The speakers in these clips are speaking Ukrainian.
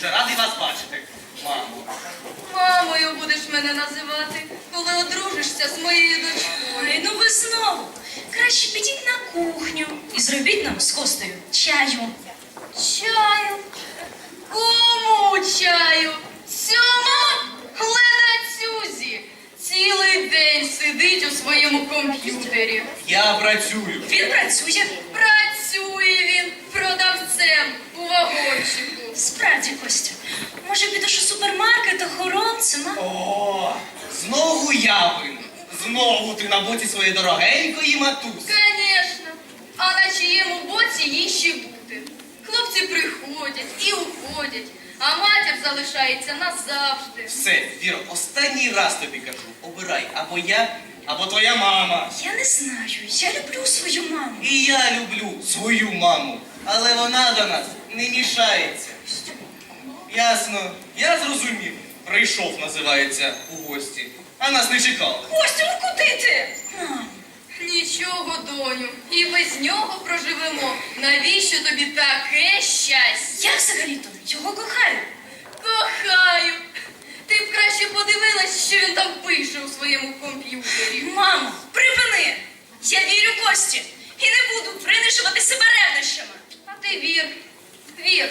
дуже радий вас бачити, мамо. Мамою будеш мене називати, коли одружишся з моєю дочкою. Ой, ну ви знову. Краще підіть на кухню і зробіть нам з Костею чаю. Чаю. Кому чаю? Цьому Цюзі. Цілий день сидить у своєму комп'ютері. Я працюю. Він. Працює він продавцем у вагончику. Справді, Костя. Може, підеш у супермаркет охоронцем, а? О, знову я винен. Знову ти на боці своєї дорогенької матуси. Конечно. А на чиєму боці їй ще бути? Хлопці приходять і уходять, а матір залишається назавжди. Все, Віро, останній раз тобі кажу. Обирай або я, або твоя мама. Я не знаю. Я люблю свою маму. І я люблю свою маму, але вона до нас не мішається. Ясно, я зрозумів. Прийшов, називається, у гості, а нас не чекали. Костя, ну куди ти? Нічого, доню, і без нього проживемо. Навіщо тобі таке щастя? Я взагалі-то його кохаю. Кохаю. Ти б краще подивилась, що він там пише у своєму комп'ютері. Мамо, припини! Я вірю Кості і не буду принижувати себе ревнощами. А ти вір, вір.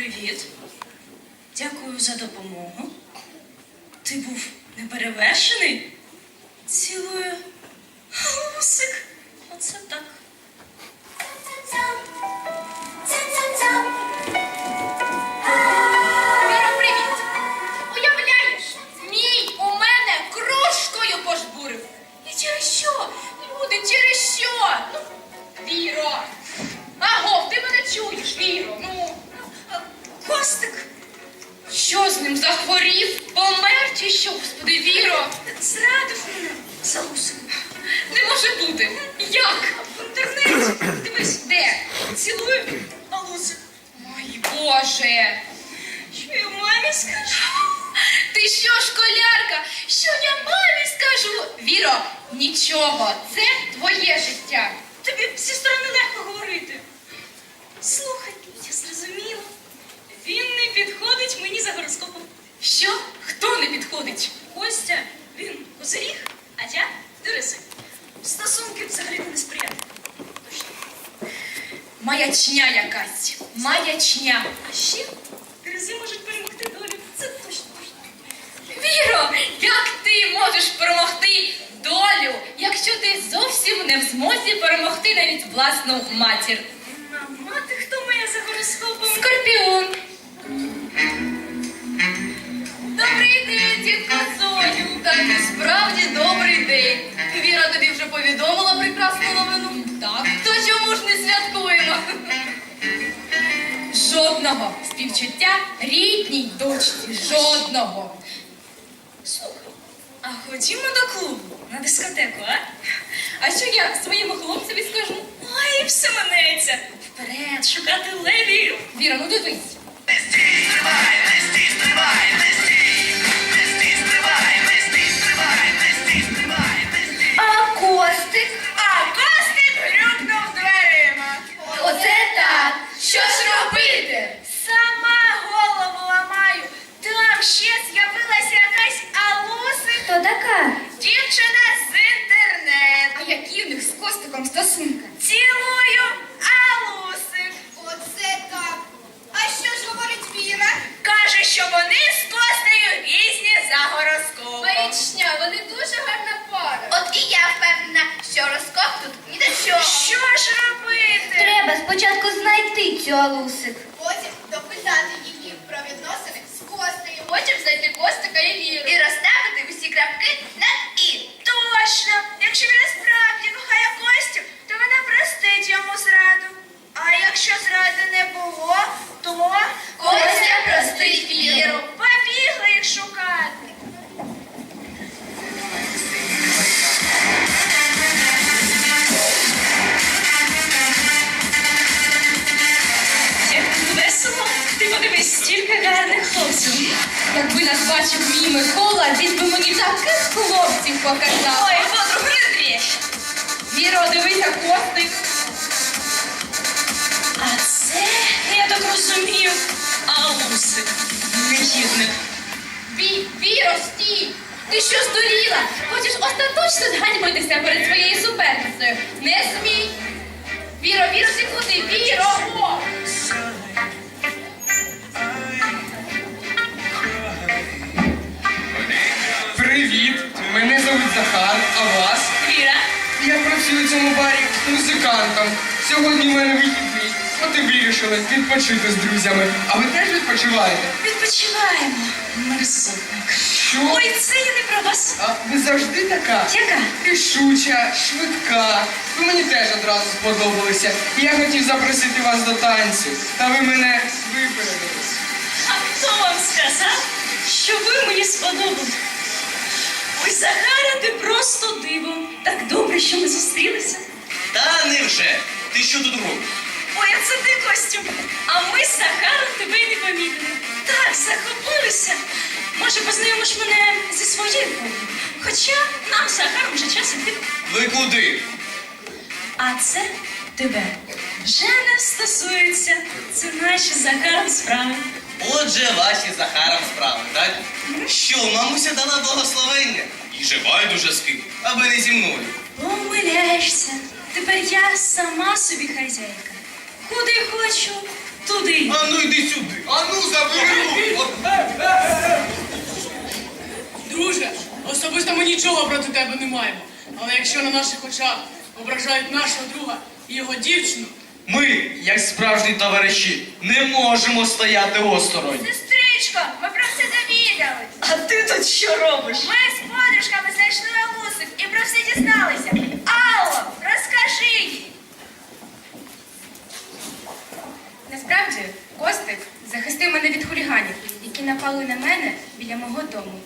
Привіт. Дякую за допомогу. Ти був неперевершений? Цілую. Лусик. Оце так. Боже. Що я мамі скажу? Ти що, школярка? Що я мамі скажу? Віро, нічого, це твоє життя. Тобі зі сторони легко говорити. Слухай, я зрозуміла. Він не підходить мені за гороскопом. Що? Хто не підходить? Костя, він козиріг, а я дириси. Стосунки взагалі не сприяти. Точно. Маячня якась. Маячня. А ще диризи можуть перемогти долю. Це точно точно. Віро, як ти можеш перемогти долю, якщо ти зовсім не в змозі перемогти навіть власну матір? А мати хто моя за гороскопом? Скорпіон. Добрий день, дітко Соню. Так справді добрий день. Віра тобі вже повідомила прекрасну новину? Жодного співчуття рідній дочці. Жодного. Слухай, а ходімо до клубу на дискотеку, а? А що я своєму хлопцеві скажу? Ой, все минеться. Вперед, шукати левію. Віра, ну дивись. Ні. Що ж робити? Треба спочатку знайти цю алусик. Потім допитати її про відносини з Костею. Потім знайти Костика і Віру. І розставити усі крапки над і. Точно! Якщо він справді кохає Костю, то вона простить йому зраду. А якщо зради не було, то Костя простить Віру. Вирішили відпочити з друзями. А ви теж відпочиваєте? відпочиваємо, мерзотник. Що? Ой, це я не про вас. А ви завжди така? Яка? Рішуча, швидка. Ви мені теж одразу сподобалися. І я хотів запросити вас до танцю. Та ви мене випередили. А хто вам сказав, що ви мені сподобались? Ой, Захара, ти просто диво. Так добре, що ми зустрілися. Та невже? Ти що тут робиш? Ой, а це ти костюм. А ми з Захаром тебе й не помітили. Так, захопилися. Може, познайомиш мене зі своєю подругою? Хоча нам з Захаром вже час іти. Ви куди? А це тебе. Вже не стосується. Це наші з Захаром справи. Отже, ваші з Захаром справи, так? Що, мамуся дала благословення? І жива й дуже з ким, аби не зі мною. Помиляєшся. Тепер я сама собі хазяйка. Куди хочу, туди. А ну йди сюди. А ну забери руку. Друже, особисто ми нічого проти тебе не маємо. Але якщо на наших очах ображають нашого друга і його дівчину, Ми, як справжні товариші, не можемо стояти осторонь. Сестричко, ми про все довідались. А ти тут що робиш? Ми з подружками знайшли лавусик і про все дізналися. Напали на мене біля мого дому.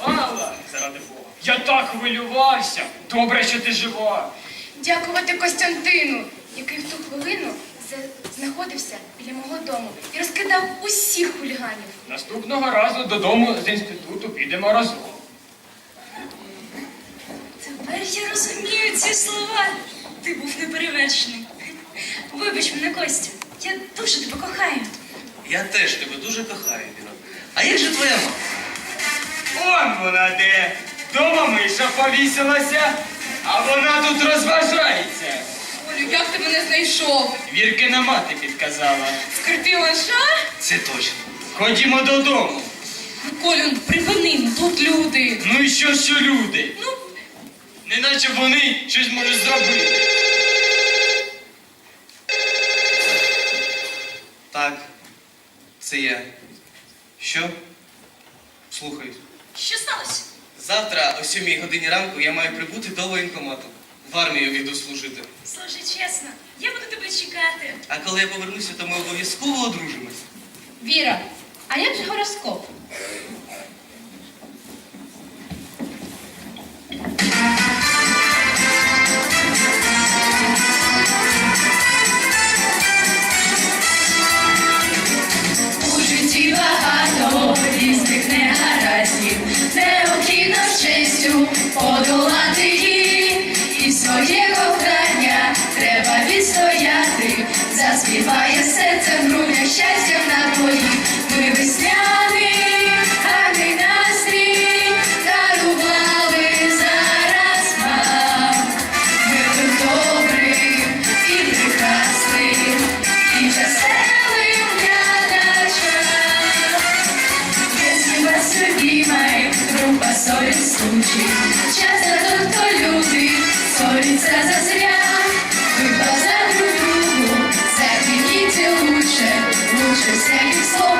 Алла, заради Бога. Я так хвилювався. Добре, що ти жива. Дякувати Костянтину, який в ту хвилину знаходився біля мого дому і розкидав усіх хуліганів. Наступного разу додому з інституту підемо разом. Тепер я розумію ці слова. Ти був неперевершений. Вибач мене, Костя. Я дуже тебе кохаю. Я теж тебе дуже кохаю, Віра. А як же твоя мама? Он вона де. Дома миша повісилася, а вона тут розважається. Олю, як ти мене знайшов? Віркина мати підказала. Скрипіла що? Це точно. Ходімо додому. Колю, припини, ну тут люди. Ну і що, що люди? Ну, Неначе вони щось можуть зробити. Так, це я. Що? Слухай. Що сталося? Завтра о 7 годині ранку я маю прибути до воєнкомату. В армію йду служити. Служи чесно, я буду тебе чекати. А коли я повернуся, то ми обов'язково одружимось. Віра, а як же гороскоп? This home.